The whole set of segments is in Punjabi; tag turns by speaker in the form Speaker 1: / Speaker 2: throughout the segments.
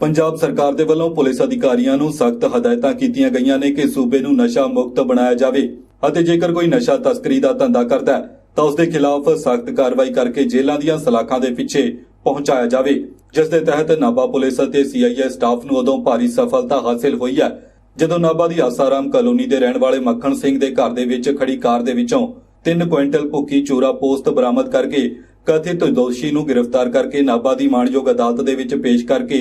Speaker 1: ਪੰਜਾਬ ਸਰਕਾਰ ਦੇ ਵੱਲੋਂ ਪੁਲਿਸ ਅਧਿਕਾਰੀਆਂ ਨੂੰ ਸਖਤ ਹਦਾਇਤਾਂ ਕੀਤੀਆਂ ਗਈਆਂ ਨੇ ਕਿ ਸੂਬੇ ਨੂੰ ਨਸ਼ਾ ਮੁਕਤ ਬਣਾਇਆ ਜਾਵੇ ਅਤੇ ਜੇਕਰ ਕੋਈ ਨਸ਼ਾ ਤਸਕਰੀ ਦਾ ਧੰਦਾ ਕਰਦਾ ਹੈ, ਤਾਂ ਉਸ ਦੇ ਖਿਲਾਫ ਸਖਤ ਕਾਰਵਾਈ ਕਰਕੇ ਜੇਲ੍ਹਾਂ ਦੀਆਂ ਸਲਾਖਾਂ ਦੇ ਪਿੱਛੇ ਪਹੁੰਚਾਇਆ ਜਾਵੇ, ਜਿਸ ਦੇ ਤਹਿਤ ਨਾਭਾ ਪੁਲਿਸ ਅਤੇ ਸੀਆਈਏ ਸਟਾਫ ਨੂੰ ਉਦੋਂ ਭਾਰੀ ਸਫਲਤਾ ਹਾਸਲ ਹੋਈ ਹੈ, ਜਦੋਂ ਨਾਭਾ ਦੀ ਆਸਾਰਾਮ ਕਲੋਨੀ ਦੇ ਰਹਿਣ ਵਾਲੇ ਮੱਖਣ ਸਿੰਘ ਦੇ ਘਰ ਦੇ ਵਿੱਚ ਖੜੀ ਕਾਰ ਦੇ ਵਿੱਚੋਂ 3 ਕੁਇੰਟਲ ਭੁੱਕੀ ਚੂਰਾ ਪੋਸਤ ਬਰਾਮਦ ਕਰਕੇ ਕਥਿਤ ਦੋਸ਼ੀ ਨੂੰ ਗ੍ਰਿਫਤਾਰ ਕਰਕੇ ਨਾਭਾ ਦੀ ਮਾਣਯੋਗ ਅਦਾਲਤ ਦੇ ਵਿੱਚ ਪੇਸ਼ ਕਰਕੇ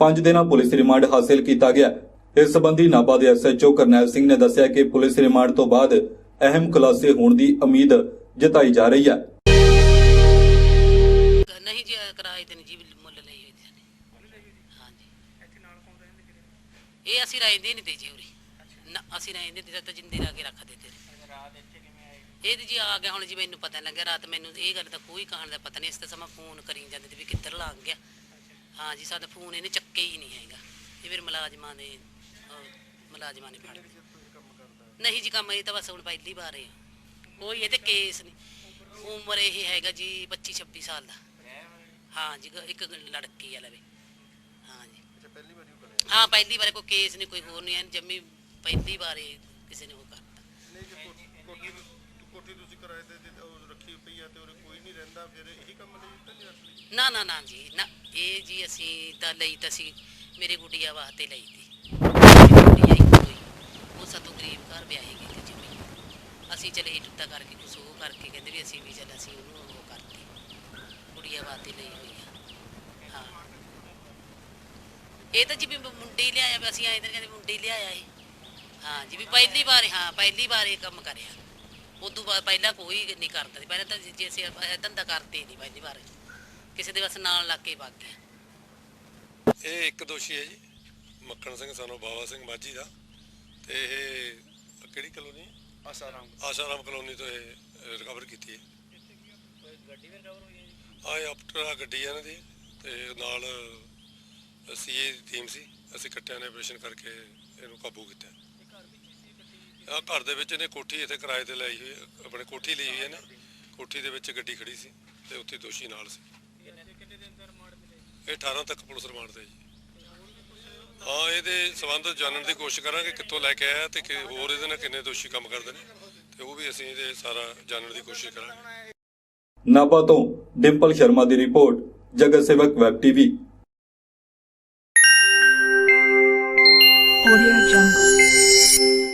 Speaker 1: 5 ਦਿਨਾਂ ਪੁਲਿਸ ਰਿਮਾਂਡ ਹਾਸਲ ਕੀਤਾ ਗਿਆ। ਇਸ ਸੰਬੰਧੀ ਨਾਭਾ ਦੇ ਐਸਐਚਓ ਕਰਨੈਲ ਸਿੰਘ ਨੇ ਦੱਸਿਆ ਕਿ ਪੁਲਿਸ ਰਿਮਾਂਡ ਤੋਂ ਬਾਅਦ ਅਹਿਮ ਖੁਲਾਸੇ ਹੋਣ ਦੀ ਉਮੀਦ ਜਤਾਈ ਜਾ ਰਹੀ ਹੈ।
Speaker 2: ਨਹੀਂ ਜੀ ਕਿਰਾਏ ਤੇ ਨਹੀਂ ਜੀ ਮੁੱਲ ਲਈ ਹੋਈ ਸੀ ਹਾਂਜੀ। ਇਹ ਅਸੀਂ ਰਹਿੰਦੇ ਨਹੀਂ ਤੇ ਜੀ ਉਰੇ। ਨਾ, ਅਸੀਂ ਰਹਿੰਦੇ ਤੇ ਤਾਂ ਜਿੰਦੇ ਲਾ ਕੇ ਰੱਖ ਦਿੱਤੇ। ਇਹ ਜੀ ਆ ਗਿਆ, ਹੁਣ ਜੀ ਮੈਨੂੰ ਪਤਾ ਲੱਗਿਆ, ਰਾਤ ਮੈਨੂੰ ਇਹ ਗੱਲ ਦਾ ਕੋਈ ਕਹਾਣ ਦਾ ਪਤਾ ਨਹੀਂ ਇਸ ਤੇ ਸਮਾਂ ਫੋਨ ਕਰੀ ਜਾਂਦੇ ਤੇ ਵੀ ਕਿੱਧਰ ਲੰਘ ਗਿਆ। ਹਾਂ ਜੀ ਸਾਡਾ ਫੋਨ ਇਹਨੇ ਚੱਕੇ ਹੀ ਨਹੀਂ ਹੈਗਾ। ਇਹ ਫਿਰ ਮੁਲਾਜ਼ਮਾਂ ਅਹ, ਮੁਲਾਜ਼ਮਾਂ ਨੇ ਫੜ ਲਿਆ। ਨਹੀਂ ਜੀ ਕੰਮ ਇਹ ਤਾਂ ਬਸ ਹੁਣ ਪਹਿਲੀ ਵਾਰ ਹੈ। ਕੋਈ ਇਹਦੇ ਕੇਸ ਨਹੀਂ। ਉਮਰ ਇਹ ਹੈਗਾ ਜੀ 25 26 ਸਾਲ ਦਾ। ਹਾਂ ਜੀ ਗ- ਇੱਕ ਲੜਕੀ ਆ ਲਵੇ। ਹਾਂ ਜੀ। ਹਾਂ ਪਹਿਲੀ ਵਾਰ ਕੋਈ ਕੇਸ ਨਹੀਂ ਕੋਈ ਹੋਰ ਨਹੀਂ ਐਨ ਜੰਮੀ ਪਹਿਲੀ ਵਾਰ ਇਹ ਕਿਸੇ ਨੇ ਉਹ ਕਰਤਾ।
Speaker 3: ਨਹੀਂ ਜੇ ਕੋਠੀ ਨੂੰ- ਤੁਸੀਂ ਕਿਰਾਏ ਤੇ ਦਿੱਤੀ- ਉਹ ਰੱਖੀ ਪਈ ਆ ਤੇ ਉਹਦੇ ਕੋਈ ਨਹੀਂ ਰਹਿੰਦਾ, ਫਿਰ ਇਹੀ ਕੰਮ ਲਈ ਤਾਂ ਨਹੀਂ ਰੱਖ
Speaker 2: ਨਾ ਨਾ ਨਾ ਜੀ, ਨਾ, ਇਹ ਜੀ ਅਸੀਂ ਤਾਂ ਲਈ ਤਾਂ ਸੀ, ਮੇਰੇ ਗੁੱਡੀਆ ਵਾਸਤੇ ਲਈ ਤੀ ਗੁੱਡੀਆ ਇੱਕ ਹੋਈ, ਉਹ ਸਾਤੋਂ ਗਰੀਬ ਘਰ ਵਿਆਹੀ ਗਈ ਤੇ। ਜਿਵੇਂ ਅਸੀਂ ਚਲੇ ਟੁੱਟਾ ਕਰਕੇ ਕੁਛ ਉਹ ਕਰਕੇ ਕਹਿੰਦੇ ਵੀ ਅਸੀਂ ਵੀ ਚੱਲ ਅਸੀਂ ਉਹਨੂੰ ਉਹ ਕਰਤੀ। ਗੁੱਡੀਆ ਵਾਸਤੇ ਲਈ ਹੋਈ ਆ। ਹਾਂ। ਇਹ ਤਾਂ ਜੀ ਵੀ ਮੁੰਡੇ ਲਿਆਇਆ ਵੀ, ਅਸੀਂ ਆਏ ਤਾਂ ਕਹਿੰਦੇ ਮੁੰਡੇ ਲਿਆਇਆ ਇਹ ਹਾਂ ਜੀ, ਵੀ ਪਹਿਲੀ ਵਾਰ, ਹਾਂ, ਪਹਿਲੀ ਵਾਰ ਇਹ ਕੰਮ ਕਰਿਆ। ਉਦੋਂ ਬਾਅਦ ਪਹਿਲਾਂ ਕੋਈ ਨਹੀਂ ਕਰਦਾ ਸੀ। ਪਹਿਲਾਂ ਤਾਂ ਜੇ ਅਸੀਂ ਇਹ ਧੰਦਾ ਕਰਦੇ ਨਹੀਂ ਪਹਿਲੀ ਵਾਰ ਕਿਸੇ ਦੇ ਬਸ ਨਾਲ ਲੱਗ ਕੇ ਵਗ ਗਿਆ
Speaker 4: ਇਹ ਇੱਕ ਦੋਸ਼ੀ ਹੈ ਜੀ ਮੱਖਣ ਸਿੰਘ ਸਾਨੂੰ ਬਾਵਾ ਸਿੰਘ ਮਾਝੀ ਦਾ। ਤੇ ਇਹ ਕਿਹੜੀ ਕਲੋਨੀ
Speaker 3: ਆਸਾਰਾਮ।
Speaker 4: ਆਸ਼ਾਰਾਮ ਕਲੋਨੀ ਤੋਂ ਇਹ ਰਿਕਵਰ ਕੀਤੀ ਹੈ। ਗੱਡੀ ਵੀ ਰਿਕਵਰ ਹੋਈ ਹੈ ਜੀ ਆ ਆਪਟਰ ਗੱਡੀ ਹੈ ਇਹਨਾਂ ਦੀ। ਤੇ ਨਾਲ ਸੀਏ ਦੀ ਟੀਮ ਸੀ। ਅਸੀਂ ਇਕੱਠਿਆਂ ਨੇ ਆਪਰੇਸ਼ਨ ਕਰਕੇ ਇਹਨੂੰ ਕਾਬੂ ਕੀਤਾ। ਆ ਘਰ ਦੇ ਵਿੱਚ ਇਹਨੇ ਕੋਠੀ ਇੱਥੇ ਕਿਰਾਏ ਤੇ ਲਈ ਹੋਈ ਹੈ, ਆਪਣੇ ਕੋਠੀ ਲਈ ਹੋਈ ਹੈ ਨਾ। ਕੋਠੀ ਦੇ ਵਿੱਚ ਗੱਡੀ ਖੜੀ ਸੀ ਤੇ ਉੱਥੇ ਦੋਸ਼ੀ ਨਾਲ ਸੀ। ਇਹ 18 ਤੱਕ ਪੁਲਿਸ ਰਿਮਾਂਡ ਤੇ ਜੀ। ਹਾਂ ਇਹਦੇ ਸਬੰਧ ਜਾਣਨ ਦੀ ਕੋਸ਼ਿਸ਼ ਕਰਾਂਗੇ ਕਿੱਥੋਂ ਲੈ ਕੇ ਆਇਆ ਤੇ ਕਿ ਹੋਰ ਇਹਦੇ ਨਾਲ ਕਿੰਨੇ ਦੋਸ਼ੀ ਕੰਮ ਕਰਦੇ ਨੇ ਤੇ ਉਹ ਵੀ ਅਸੀਂ ਇਹਦੇ ਸਾਰਾ ਜਾਣਨ ਦੀ ਕੋਸ਼ਿਸ਼ ਕਰਾਂਗੇ।
Speaker 1: ਨਾਭਾ ਤੋਂ ਡਿੰਪਲ ਸ਼ਰਮਾ ਦੀ ਰਿਪੋਰਟ ਜਗਤ ਸੇਵਕ ਵੈਬ ਟੀਵੀ।
Speaker 5: Jungle.